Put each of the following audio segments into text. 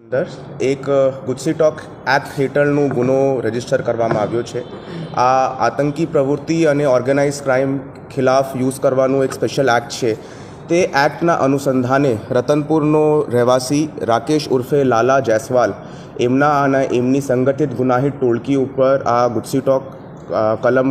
અંદર એક ગુજસી talk act હેઠળનો ગુનો રજિસ્ટર કરવામાં આવ્યો છે. આ આતંકી પ્રવૃત્તિ અને ઓર્ગેનાઇઝ ક્રાઇમ ખિલાફ યુઝ કરવાનું એક સ્પેશિયલ એક્ટ છે. તે એક્ટના અનુસંધાને રતનપુરનો રહેવાસી રાકેશ ઉર્ફે લાલા જયસ્વાલ એમના અને એમની સંગઠિત ગુનાહિત ટોળકી ઉપર આ ગુજસી ટોક કલમ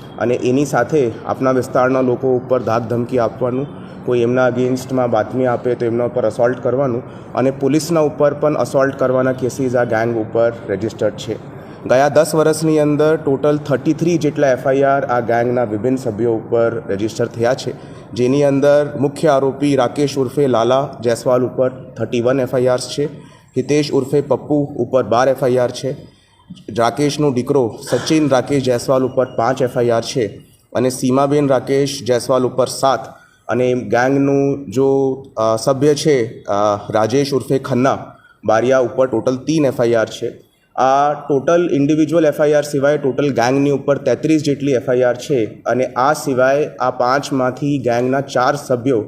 અને એની સાથે આપણા વિસ્તારના લોકો ઉપર ધાક ધમકી આપવાનું, કોઈ એમના અગેન્સ્ટમાં બાતમી આપે તો એમના ઉપર અસોલ્ટ કરવાનું અને પોલીસના ઉપર પણ અસોલ્ટ કરવાના કેસીસ આ ગેંગ ઉપર રજિસ્ટર્ડ છે. ગયા દસ વર્ષની અંદર ટોટલ થર્ટી થ્રી જેટલા એફઆઈઆર આ ગેંગના વિભિન્ન સભ્યો ઉપર રજિસ્ટર થયા છે. જેની અંદર મુખ્ય આરોપી રાકેશ ઉર્ફે લાલા જયસ્વાલ ઉપર થર્ટી વન એફઆઈઆર્સ છે. હિતેશ ઉર્ફે પપ્પુ ઉપર બાર એફઆઈઆર છે. રાકેશનો દીકરો સચિન રાકેશ જયસ્વાલ ઉપર પાંચ એફઆઈઆર છે અને સીમાબેન રાકેશ જયસ્વાલ ઉપર સાત. અને ગેંગનું જો સભ્ય છે રાજેશ ઉર્ફે ખન્ના, બારિયા ઉપર ટોટલ તીન એફઆઈઆર છે. આ ટોટલ ઇન્ડિવિજ્યુઅલ એફઆઈઆર સિવાય ટોટલ ગેંગની ઉપર તેત્રીસ જેટલી એફઆઈઆર છે અને આ સિવાય આ પાંચમાંથી ગેંગના ચાર સભ્યો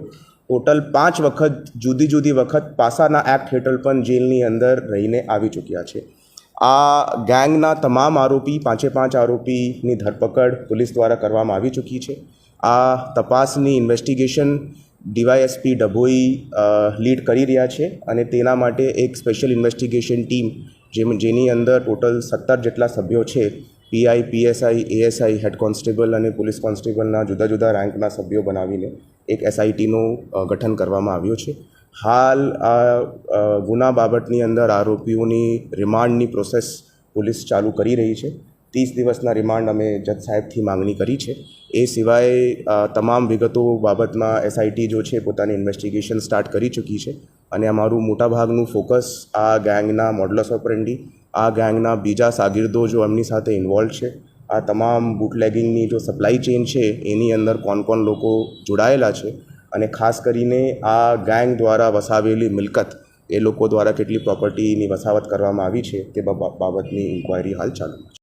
ટોટલ પાંચ વખત, જુદી જુદી વખત પાસાના એક્ટ હેઠળ પણ જેલની અંદર રહીને આવી ચૂક્યા છે. આ ગેંગના તમામ આરોપી પાંચે પાંચ આરોપીની ધરપકડ પોલીસ દ્વારા કરવામાં આવી ચૂકી છે. આ તપાસની ઇન્વેસ્ટિગેશન ડીવાયએસપી ડભોઈ લીડ કરી રહ્યા છે અને તેના માટે એક સ્પેશિયલ ઇન્વેસ્ટિગેશન ટીમ જેમ, જેની અંદર ટોટલ સત્તર જેટલા સભ્યો છે, PI, PSI, ASI, head constable અને પોલીસ કોન્સ્ટેબલના જુદા જુદા રેન્કના સભ્યો બનાવીને એક એસઆઈટીનું ગઠન કરવામાં આવ્યું છે. હાલ આ ગુના બાબતની અંદર આરોપીઓની રિમાન્ડની પ્રોસેસ પોલીસ ચાલુ કરી રહી છે. ત્રીસ દિવસના રિમાન્ડ અમે જજ સાહેબથી માંગણી કરી છે. એ સિવાય તમામ વિગતો બાબતમાં એસઆઈટી જો છે પોતાની ઇન્વેસ્ટિગેશન સ્ટાર્ટ કરી ચૂકી છે. અને અમારું મોટાભાગનું ફોકસ આ ગેંગના મોડલસ ઓપરેન્ડી આ ગેંગના બીજા સાગીરદો જો એમની સાથે ઇન્વોલ્વ છે. આ તમામ બુટલેગિંગની જો સપ્લાય ચેઇન છે, એની અંદર કોણ કોણ લોકો જોડાયેલા છે. અને ખાસ કરીને આ ગેંગ દ્વારા વસાવેલી મિલકત, એ લોકો દ્વારા કેટલી પ્રોપર્ટીની વસાવત કરવામાં આવી છે તે બાબતની ઇન્ક્વાયરી હાલ ચાલુ છે.